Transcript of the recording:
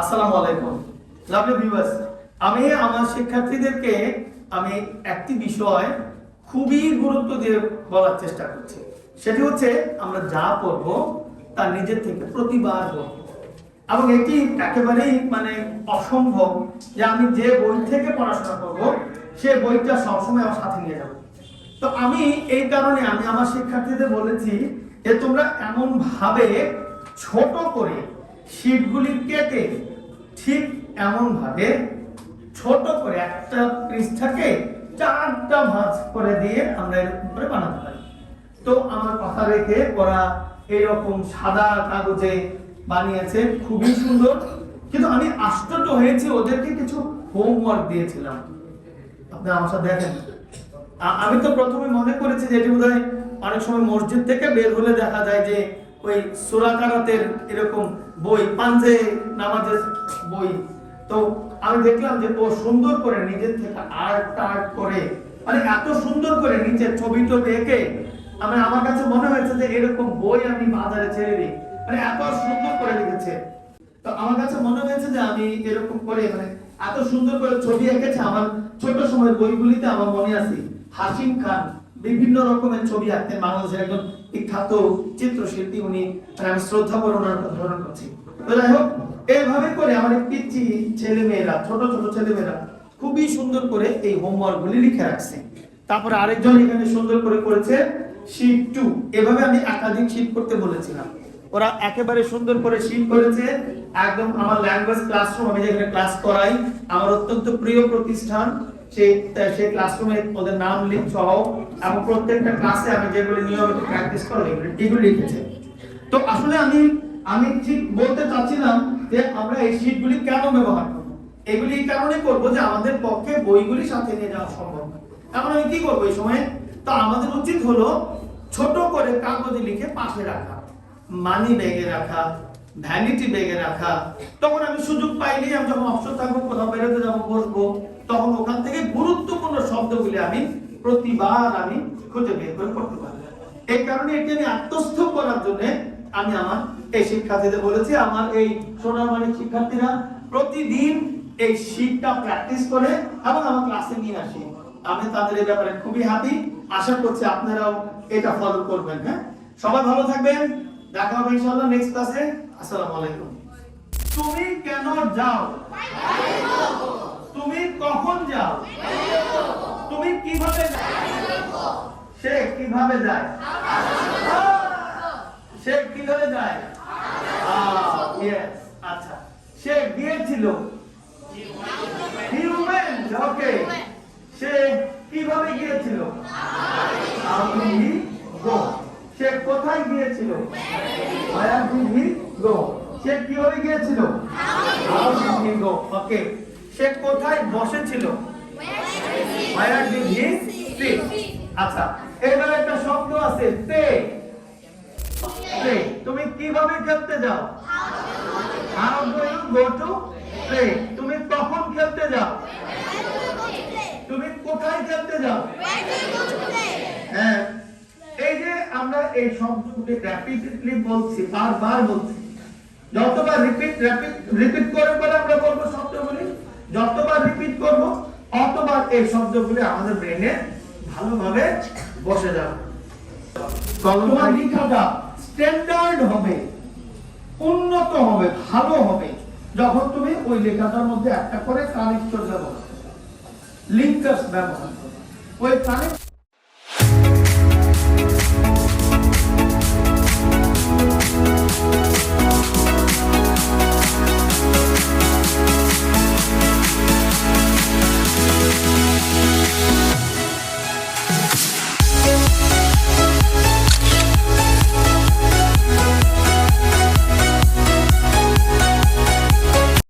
আসসালামু আলাইকুম। Lovely viewers আমি, আমার শিক্ষার্থীদেরকে আমি একটি বিষয় খুবই গুরুত্ব দিয়ে বলার চেষ্টা করছি। সেটি হচ্ছে, আমরা যা পড়ব, তা নিজের থেকে প্রতিবার পড়ব। এবং এটি একেবারেই মানে অসম্ভব যে আমি যে বই থেকে পড়াশোনা করব, সে বইটা সবসময় আমার সাথে নিয়ে যাব। তো আমি এই কারণে আমি আমার শিক্ষার্থীদের বলেছি যে তোমরা এমন ভাবে ছোট করে শীটগুলি কেটে ঠিক এমন ভাবে ছোট করে একটা পৃষ্ঠাকে চারটা ভাঁজ করে দিয়ে আমরা এরকম করে বানাতে পারি। তো আমার কথা রেখে ওরা এরকম সাদা কাগজে বানিয়েছে, খুবই সুন্দর। কিন্তু আমি আশ্চর্য হয়েছি, ওদেরকে কিছু হোমওয়ার্ক দিয়েছিলাম। আপনি আমার সাথে দেখেন। আমি তো প্রথমে মনে করেছি যে এটি বোধহয় অনেক সময় মসজিদ থেকে বের হলে দেখা যায় যে ওই সুরাকারাতের এরকম বই, পাঞ্জে নামাজের বই। তো আমি দেখলাম যে ও সুন্দর করে নিজের থেকে আর্ট আর্ট করে মানে এত সুন্দর করে নিচে ছবি টবি এঁকে আমি আমার কাছে মনে হয়েছে যে এরকম বই আমি বাজারে ছেড়ে দিই। মানে এত সুন্দর করে লিখেছে। তো আমার কাছে মনে হয়েছে যে আমি এরকম করে মানে এত সুন্দর করে ছবি এঁকেছে আমার ছোট সময়ের বইগুলিতে আমার মনে আছে, হাসিম খান। বিভিন্ন রকমের ছবি আঁকতেন বাংলাদেশের একজন বিখ্যাত চিত্রশিল্পী, উনি মানে আমি শ্রদ্ধা করে ওনার কথা স্মরণ করছি। তো যাই হোক এইভাবে করে এই পিচ্ছি ছেলে মেয়েরা ছোট ছোট ছেলে মেয়েরা খুবই সুন্দর করে এই হোমওয়ার্ক গুলি লিখে রাখছে। তারপরে আরেকজন এখানে সুন্দর করে করেছে শীট টু। এভাবে আমি একাধিক শীট করতে বলেছিলাম। ওরা একেবারে সুন্দর করে শীট করেছে। একদম আমার ল্যাঙ্গুয়েজ ক্লাসরুম, আমি যেখানে ক্লাস করাই, আমার অত্যন্ত প্রিয় প্রতিষ্ঠান। সেই ক্লাসরুমে ওদের নাম লিখ সহ এবং প্রত্যেকটা ক্লাসে আমি যেগুলো নিয়মিত প্র্যাকটিস করি লিখেছে। তো আসলে আমি আমি ঠিক বলতে চাচ্ছিলাম যে আমরা এই শীটগুলি কেন ব্যবহার করব? এগুলি কারণে করব যে আমাদের পক্ষে বইগুলি সাথে নিয়ে যাওয়া সম্ভব এখন আমি কি করব এই সময়? তো আমাদের উচিত হলো ছোট করে কাগজে লিখে পাশে রাখা মানি ব্যাগে রাখা ভ্যানিটি ব্যাগে রাখা, তখন আমি সুযোগ পাইলেই আমি যখন অবসর থাকব, কোথাও বেরোতে যাব, বসবো, তখন ওখান থেকে গুরুত্বপূর্ণ শব্দগুলি আমি প্রতিবার আমি খুঁজে বের করে করতে পারব। এই কারণে এটি আমি আত্মস্থ করার জন্য আমি আমার এই শিক্ষার্থীদের বলেছি, আমার এই সোনারমানিক শিক্ষার্থীরা প্রতিদিন এই শীটটা প্র্যাকটিস করে এবং আমার ক্লাসে নিয়ে আসি। আমি তাদের এই ব্যাপারে খুবই হ্যাপি আশা করছি আপনারাও এটা ফলো করবেন হ্যাঁ? সবাই ভালো থাকবেন। দেখা হবে ইনশাআল্লাহ নেক্সট ক্লাসে আসসালামু আলাইকুম। তুমি কেন যাও? তুমি কখন যাও? তুমি কীভাবে যাও সে কীভাবে যায়? সে কীভাবে যায়? Okay. সে কোথায় বসেছিল? আচ্ছা এবার একটা শব্দ আছে। তে তুমি কীভাবে খেলতে যাও? তুমি কখন খেলতে যাও? তুমি কোথায় খেলতে যাও? হ্যাঁ এই যে আমরা এই র্যাপিডলি বলছি, বারবার বলছি। যতবার রিপিট রিপিট করে করে আমরা বলব শব্দগুলি, যতবার রিপিট করব অতবার এই শব্দগুলি আমাদের ব্রেনে ভালোভাবে বসে যাবে। তোমার লেখাটা স্ট্যান্ডার্ড হবে, উন্নত হবে, ভালো হবে। যখন তুমি ওই লেখাটার মধ্যে একটা করে কানেক্টর ব্যবহার লিঙ্কার্স ব্যবহার করবে। ওই কানেক্ট